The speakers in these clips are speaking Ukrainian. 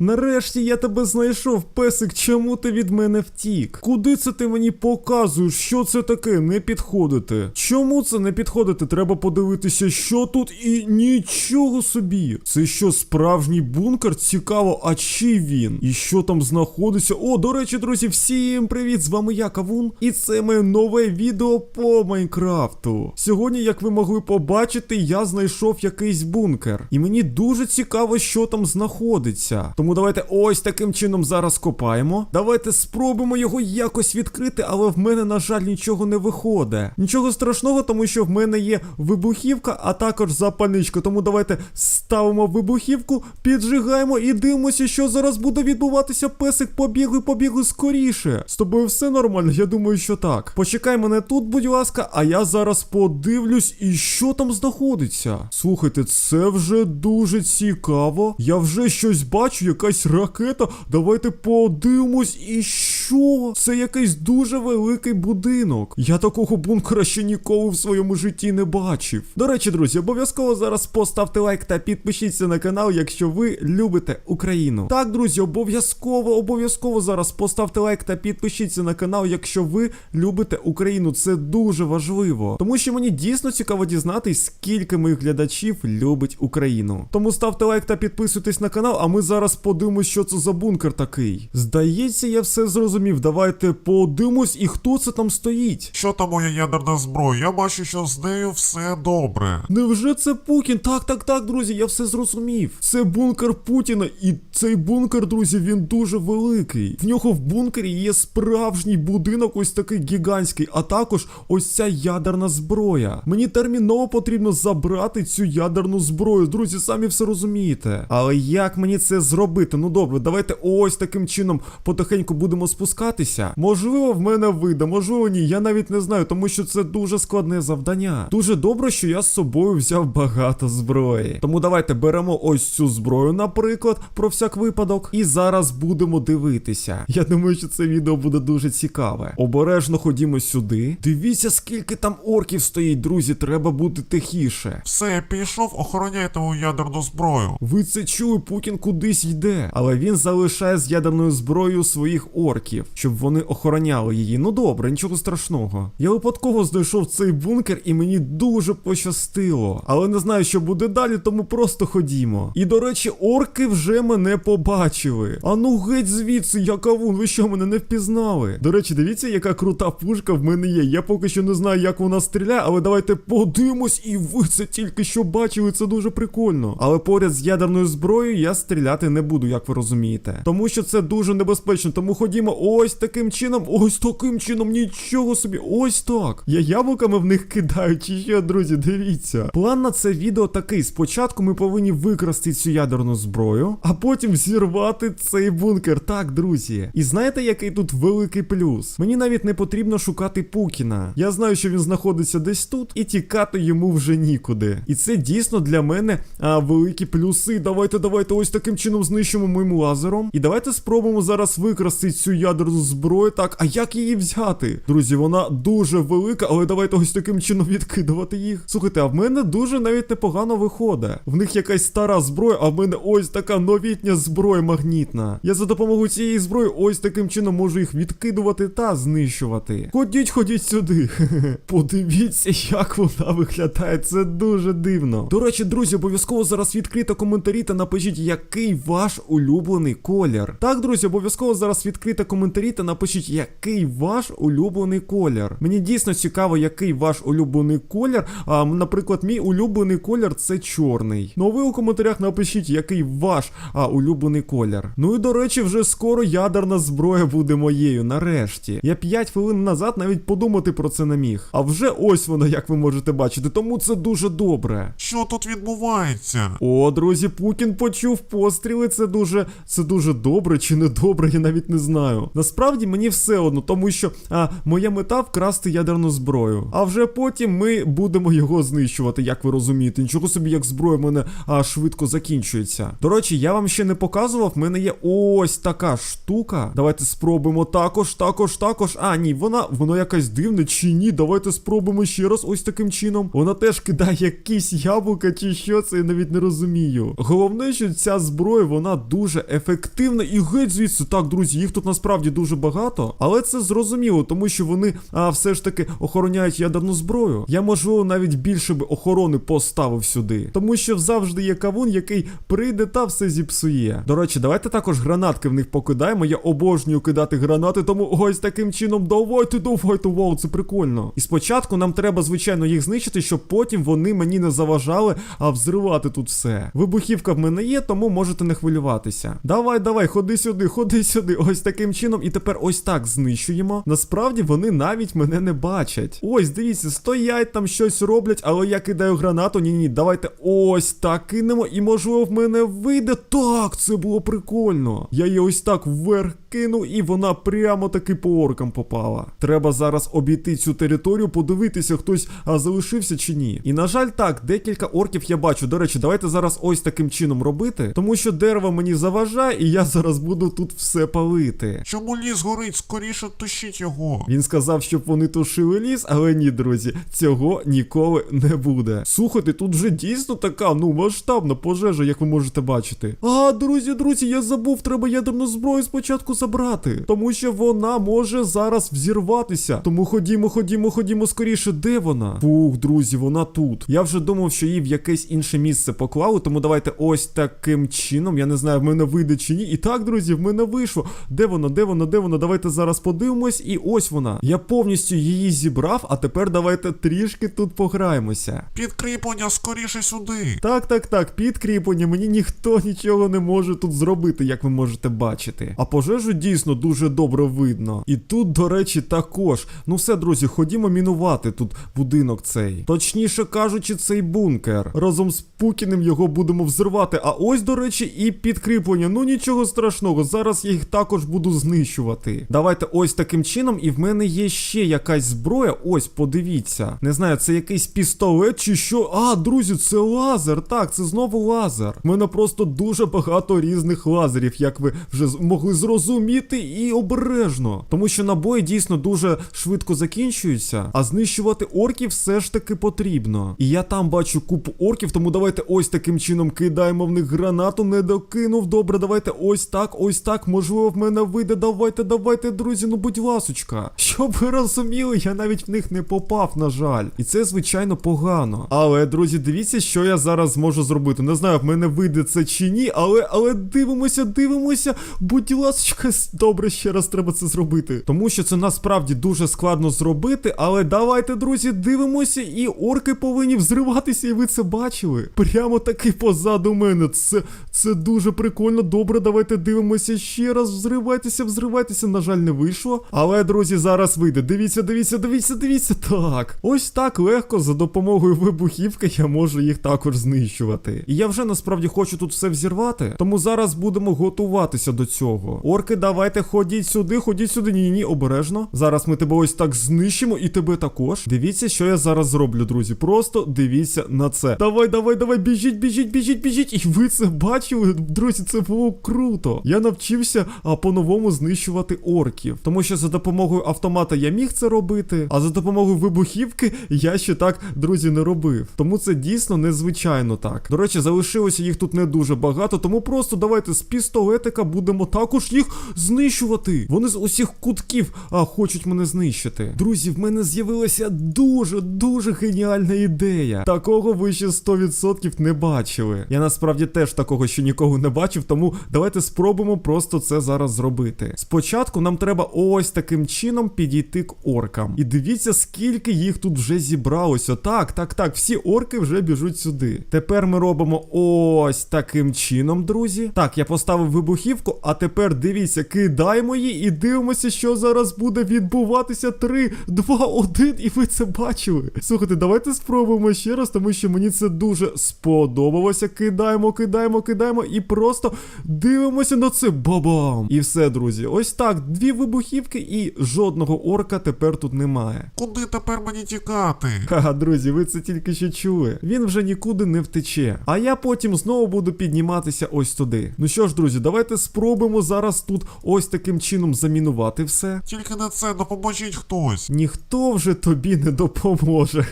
Нарешті я тебе знайшов, песик, чому ти від мене втік? Куди це ти мені показуєш? Що це таке? Не підходити. Чому це не підходити? Треба подивитися, що тут і нічого собі. Це що, справжній бункер? Цікаво, а чи він? І що там знаходиться? О, до речі, друзі, всім привіт! З вами я, Кавун, і це моє нове відео по Майнкрафту. Сьогодні, як ви могли побачити, я знайшов якийсь бункер. І мені дуже цікаво, що там знаходиться. Тому давайте ось таким чином зараз копаємо. Давайте спробуємо його якось відкрити, але в мене, на жаль, нічого не виходить. Нічого страшного, тому що в мене є вибухівка, а також запальничка. Тому давайте ставимо вибухівку, піджигаємо і дивимося, що зараз буде відбуватися. Песик побігли, побігли скоріше. З тобою все нормально, я думаю, що так. Почекай мене тут, будь ласка, а я зараз подивлюсь, і що там знаходиться. Слухайте, це вже дуже цікаво. Я вже щось бачу, якась ракета. Давайте подивимось, і що? Це якийсь дуже великий будинок. Я такого бункера ще ніколи в своєму житті не бачив. До речі, друзі, обов'язково зараз поставте лайк та підпишіться на канал, якщо ви любите Україну. Так, друзі, обов'язково, обов'язково зараз поставте лайк та підпишіться на канал, якщо ви любите Україну. Це дуже важливо. Тому що мені дійсно цікаво дізнатись, скільки моїх глядачів любить Україну. Тому ставте лайк та підписуйтесь на канал, а ми зараз подивимось, що це за бункер такий. Здається, я все зрозумів. Давайте подивимось, і хто це там стоїть. Що там моя ядерна зброя? Я бачу, що з нею все добре. Невже це Путін? Так, так, так, друзі, я все зрозумів. Це бункер Путіна, і цей бункер, друзі, він дуже великий. В нього в бункері є справжній будинок, ось такий гігантський, а також ось ця ядерна зброя. Мені терміново потрібно забрати цю ядерну зброю. Друзі, самі все розумієте. Але як мені це зробити? Ну добре, давайте ось таким чином потихеньку будемо спускатися. Можливо, в мене вийде, можливо, ні. Я навіть не знаю, тому що це дуже складне завдання. Дуже добре, що я з собою взяв багато зброї. Тому давайте беремо ось цю зброю, наприклад, про всяк випадок. І зараз будемо дивитися. Я думаю, що це відео буде дуже цікаве. Обережно ходімо сюди. Дивіться, скільки там орків стоїть, друзі. Треба бути тихіше. Все, я пішов, охороняйте мою ядерну зброю. Ви це чули, Путін кудись йде, але він залишає з ядерною зброєю своїх орків, щоб вони охороняли її. Ну добре, нічого страшного. Я випадково знайшов цей бункер, і мені дуже пощастило. Але не знаю, що буде далі, тому просто ходімо. І до речі, орки вже мене побачили. А ну геть звідси, я кавун, ви що мене не впізнали? До речі, дивіться, яка крута пушка в мене є. Я поки що не знаю, як вона стріляє, але давайте подивимось, і ви це тільки що бачили, це дуже прикольно. Але поряд з ядерною зброєю я стріляти не буду, як ви розумієте. Тому що це дуже небезпечно. Тому ходімо ось таким чином, ось таким чином, нічого собі, ось так. Я яблуками в них кидаю, чи що, друзі, дивіться. План на це відео такий: спочатку ми повинні викрасти цю ядерну зброю, а потім зірвати цей бункер. Так, друзі. І знаєте, який тут великий плюс? Мені навіть не потрібно шукати Пукіна. Я знаю, що він знаходиться десь тут, і тікати йому вже нікуди. І це дійсно для мене а, великі плюси. Давайте, давайте ось таким чином знищимо моїм лазером. І давайте спробуємо зараз викрасти цю ядерну зброю. Так, а як її взяти? Друзі, вона дуже велика, але давайте ось таким чином відкидувати їх. Слухайте, а в мене дуже навіть непогано виходить. В них якась стара зброя, а в мене ось така новітня зброя магнітна. Я за допомогою цієї зброї ось таким чином можу їх відкидувати та знищувати. Ходіть, ходіть сюди. Подивіться, як вона виглядає. Це дуже дивно. До речі, друзі, обов'язково зараз відкрийте коментарі та напишіть, який ваш улюблений колір. Так, друзі, обов'язково зараз відкрийте коментарі та напишіть, який ваш улюблений колір. Мені дійсно цікаво, який ваш улюблений колір. А, наприклад, мій улюблений колір це чорний. Ну а ви у коментарях напишіть, який ваш а, улюблений колір. Ну і до речі, вже скоро ядерна зброя буде моєю. Нарешті. Я 5 хвилин назад навіть подумати про це не міг. А вже ось вона, як ви можете бачити, тому це дуже добре. Що тут відбувається? О, друзі, Путін почув постріли. Це дуже це дуже добре чи не добре, я навіть не знаю. Насправді мені все одно, тому що а, моя мета вкрасти ядерну зброю. А вже потім ми будемо його знищувати, як ви розумієте. Нічого собі, як зброя в мене а, швидко закінчується. До речі, я вам ще не показував, в мене є ось така штука. Давайте спробуємо також, також, також. А, ні, вона вона якась дивна чи ні. Давайте спробуємо ще раз ось таким чином. Вона теж кидає якісь яблука чи що, це я навіть не розумію. Головне, що ця зброя вона дуже ефективна і геть звідси. Так, друзі, їх тут насправді дуже багато, але це зрозуміло, тому що вони а, все ж таки охороняють ядерну зброю. Я можливо навіть більше би охорони поставив сюди, тому що завжди є кавун, який прийде та все зіпсує. До речі, давайте також гранатки в них покидаємо. Я обожнюю кидати гранати, тому ось таким чином давайте, давайте, вау, це прикольно. І спочатку нам треба, звичайно, їх знищити, щоб потім вони мені не заважали, а взривати тут все. Вибухівка в мене є, тому можете не хвилюватися. Давай, давай, ходи сюди, ходи сюди. Ось таким чином, і тепер ось так знищуємо. Насправді вони навіть мене не бачать. Ось, дивіться, стоять там щось роблять, але я кидаю гранату. Ні, ні, давайте ось так кинемо, і можливо в мене вийде. Так, це було прикольно. Я її ось так вверх кинув, і вона прямо таки по оркам попала. Треба зараз обійти цю територію, подивитися, хтось а, залишився чи ні. І на жаль, так, декілька орків я бачу. До речі, давайте зараз ось таким чином робити, тому що дерево мені заважає, і я зараз буду тут все палити. Чому ліс горить? Скоріше тушіть його. Він сказав, щоб вони тушили ліс, але ні, друзі, цього ніколи не буде. Слухайте, тут вже дійсно така, ну, масштабна пожежа, як ви можете бачити. А, друзі, друзі, я забув, треба ядерну зброю спочатку забрати, тому що вона може зараз взірватися. Тому ходімо, ходімо, ходімо скоріше. Де вона? Фух, друзі, вона тут. Я вже думав, що її в якесь інше місце поклали, тому давайте ось таким чином. Я не знаю, в мене вийде чи ні. І так, друзі, в мене вийшло. Де вона, де вона, де вона? Давайте зараз подивимось. І ось вона. Я повністю її зібрав, а тепер давайте трішки тут пограємося. Підкріплення скоріше сюди. Так, так, так, підкріплення, мені ніхто нічого не може тут зробити, як ви можете бачити. А пожежу дійсно дуже добре видно. І тут, до речі, також. Ну все, друзі, ходімо мінувати тут будинок цей. Точніше кажучи, цей бункер. Разом з Пукіним його будемо взривати. А ось, до речі, і підкріплення. Ну нічого страшного, зараз я їх також буду знищувати. Давайте ось таким чином, і в мене є ще якась зброя. Ось, подивіться. Не знаю, це якийсь пістолет чи що. А, друзі, це лазер. Так, це знову лазер. В мене просто дуже багато різних лазерів, як ви вже могли зрозуміти, і обережно. Тому що набої дійсно дуже швидко закінчуються, а знищувати орків все ж таки потрібно. І я там бачу купу орків, тому давайте ось таким чином кидаємо в них гранату, не докинув. Добре, давайте ось так, ось так. Можливо, в мене вийде. Давайте, давайте, друзі, ну будь ласочка. Щоб ви розуміли, я навіть в них не попав, на жаль. І це, звичайно, погано. Але, друзі, дивіться, що я зараз зможу зробити. Не знаю, в мене вийде це чи ні, але, але дивимося, дивимося. Будь ласочка, добре, ще раз треба це зробити. Тому що це насправді дуже складно зробити. Але давайте, друзі, дивимося, і орки повинні взриватися, і ви це бачили. Прямо таки позаду мене. Це, це дуже прикольно. Добре, давайте дивимося ще раз. Взривайтеся, взривайтеся. На жаль, не вийшло. Але, друзі, зараз вийде. Дивіться, дивіться, дивіться, дивіться. Так. Ось так легко за допомогою вибухівки я можу їх також знищувати. І я вже насправді хочу тут все взірвати. Тому зараз будемо готуватися до цього. Орки, давайте ходіть сюди, ходіть сюди. Ні, ні, обережно. Зараз ми тебе ось так знищимо, і тебе також. Дивіться, що я зараз зроблю, друзі. Просто дивіться на це. Давай, давай, давай, біжіть, біжіть, біжіть, біжіть. І ви це бачили, друзі, це було круто. Я навчився по-новому знищувати орків. Тому що за допомогою автомата я міг це робити, а за допомогою вибухівки я ще так, друзі, не робив. Тому це дійсно незвичайно так. До речі, залишилося їх тут не дуже багато, тому просто давайте з пістолетика будемо також їх знищувати. Вони з усіх кутків а, хочуть мене знищити. Друзі, в мене з'явилася дуже дуже геніальна ідея. Такого ви ще 100% не бачили. Я насправді теж такого ще не бачив, тому давайте спробуємо просто це зараз зробити. Спочатку нам треба ось таким чином підійти к оркам. І дивіться, скільки їх тут вже зібралося. Так, так, так, всі орки вже біжуть сюди. Тепер ми робимо ось таким чином, друзі. Так, я поставив вибухівку, а тепер дивіться, кидаємо її і дивимося, що зараз буде відбуватися. 3, 2, 1, і ви це бачили. Слухайте, давайте спробуємо ще раз, тому що мені це дуже сподобалося. Кидаємо, кидаємо, кидаємо і просто дивимося на це. Бабам! І все, друзі. Ось так, дві вибухівки і жодного орка тепер тут немає. Куди тепер мені тікати? Ха, друзі, ви це тільки що чули. Він вже нікуди не втече. А я потім знову буду підніматися ось туди. Ну що ж, друзі, давайте спробуємо зараз тут ось таким чином замінувати все. Тільки не це, допоможіть хтось. Ніхто вже тобі не допоможе.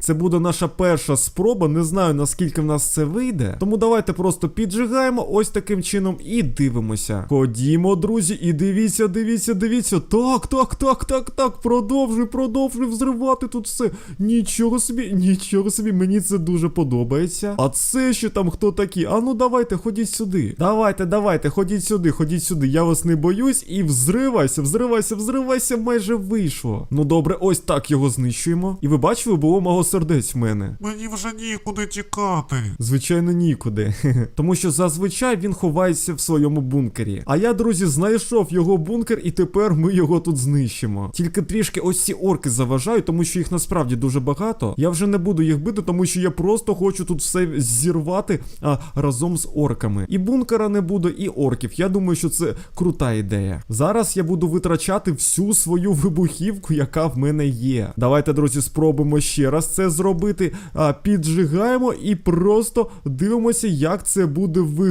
Це буде наша перша спроба. Не знаю наскільки в нас це вийде. Тому давайте просто піджигаємо ось таким чином і дивимося. Ходімо, друзі, і дивіться, дивіться, дивіться. Так, так, так, так, так. Продовжуй, продовжуй взривати тут все. Нічого собі, нічого собі, мені це дуже подобається. А це що там хто такі? А ну давайте, ходіть сюди. Давайте, давайте, ходіть сюди, ходіть сюди. Я вас не боюсь і взривайся, взривайся, взривайся, майже вийшло. Ну добре, ось так його знищуємо. І ви бачили, було мало сердець в мене. Мені вже нікуди тікати. Звичайно, нікуди. Тому що зазвичай він ховається в своєму бункері. А я, друзі, знайшов його бункер, і тепер ми його тут знищимо. Тільки трішки ось ці орки заважають, тому що їх насправді дуже багато. Я вже не буду їх бити, тому що я просто хочу тут все зірвати а, разом з орками. І бункера не буде, і орків. Я думаю, що це крута ідея. Зараз я буду витрачати всю свою вибухівку, яка в мене є. Давайте, друзі, спробуємо ще раз це зробити. А, піджигаємо і просто дивимося, як це буде виглядати.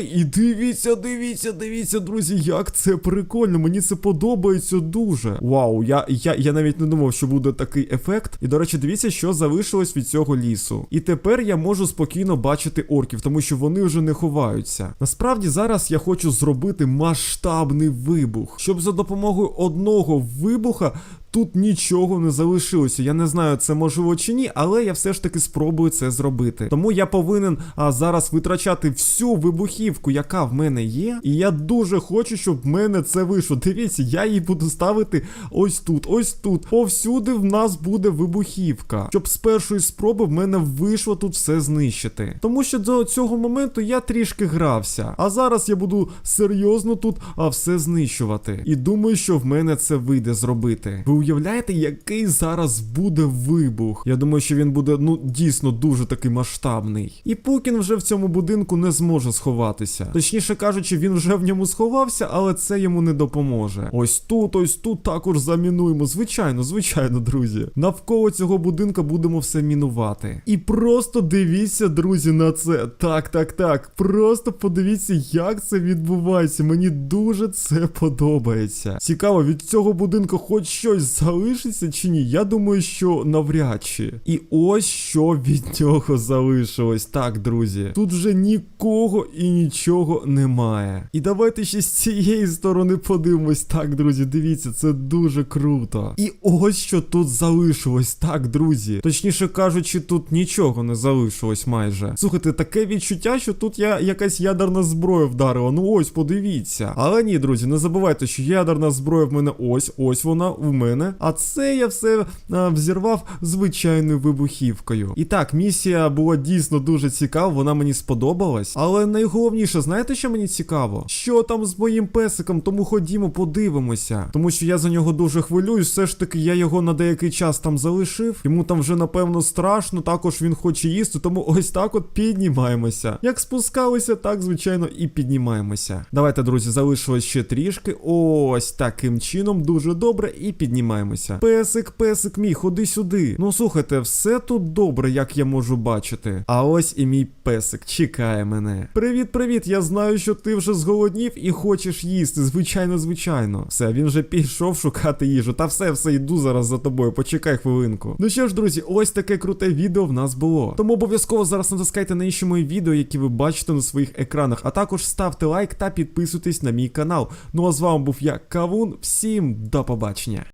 І дивіться, дивіться, дивіться, друзі, як це прикольно. Мені це подобається дуже. Вау, я, я, я навіть не думав, що буде такий ефект. І до речі, дивіться, що залишилось від цього лісу. І тепер я можу спокійно бачити орків, тому що вони вже не ховаються. Насправді зараз я хочу зробити масштабний вибух, щоб за допомогою одного вибуха тут нічого не залишилося. Я не знаю, це можливо чи ні, але я все ж таки спробую це зробити. Тому я повинен а, зараз витрачати всю вибухівку, яка в мене є. І я дуже хочу, щоб в мене це вийшло. Дивіться, я її буду ставити ось тут, ось тут. Повсюди в нас буде вибухівка. Щоб з першої спроби в мене вийшло тут все знищити. Тому що до цього моменту я трішки грався. А зараз я буду серйозно тут а, все знищувати. І думаю, що в мене це вийде зробити. Ви уявляєте, який зараз буде вибух? Я думаю, що він буде ну дійсно дуже такий масштабний. І Пукін вже в цьому будинку не зможе сховатися. Точніше кажучи, він вже в ньому сховався, але це йому не допоможе. Ось тут, ось тут також замінуємо. Звичайно, звичайно, друзі. Навколо цього будинка будемо все мінувати. І просто дивіться, друзі, на це. Так, так, так. Просто подивіться, як це відбувається. Мені дуже це подобається. Цікаво, від цього будинку хоч щось залишиться чи ні? Я думаю, що навряд чи. І ось що від нього залишилось. Так, друзі. Тут вже нікого і нічого немає. І давайте ще з цієї сторони подивимось. Так, друзі, дивіться, це дуже круто. І ось що тут залишилось. Так, друзі. Точніше кажучи, тут нічого не залишилось майже. Слухайте, таке відчуття, що тут я якась ядерна зброя вдарила. Ну ось, подивіться. Але ні, друзі, не забувайте, що ядерна зброя в мене ось, ось вона в мене. А це я все а, взірвав звичайною вибухівкою. І так, місія була дійсно дуже цікава, вона мені сподобалась. Але найголовніше, знаєте, що мені цікаво? Що там з моїм песиком? Тому ходімо, подивимося. Тому що я за нього дуже хвилююсь. Все ж таки, я його на деякий час там залишив. Йому там вже напевно страшно. Також він хоче їсти. Тому ось так от піднімаємося. Як спускалися, так звичайно і піднімаємося. Давайте, друзі, залишилось ще трішки. Ось таким чином, дуже добре, і піднімаємося. Песик, песик мій, ходи сюди. Ну слухайте, все тут добре, як я можу бачити. А ось і мій песик чекає мене. Привіт, привіт! Я знаю, що ти вже зголоднів і хочеш їсти. Звичайно, звичайно. Все, він вже пішов шукати їжу. Та все, все, йду зараз за тобою. Почекай хвилинку. Ну що ж, друзі, ось таке круте відео в нас було. Тому обов'язково зараз натискайте на інші мої відео, які ви бачите на своїх екранах. А також ставте лайк та підписуйтесь на мій канал. Ну а з вами був я, Кавун. Всім до побачення.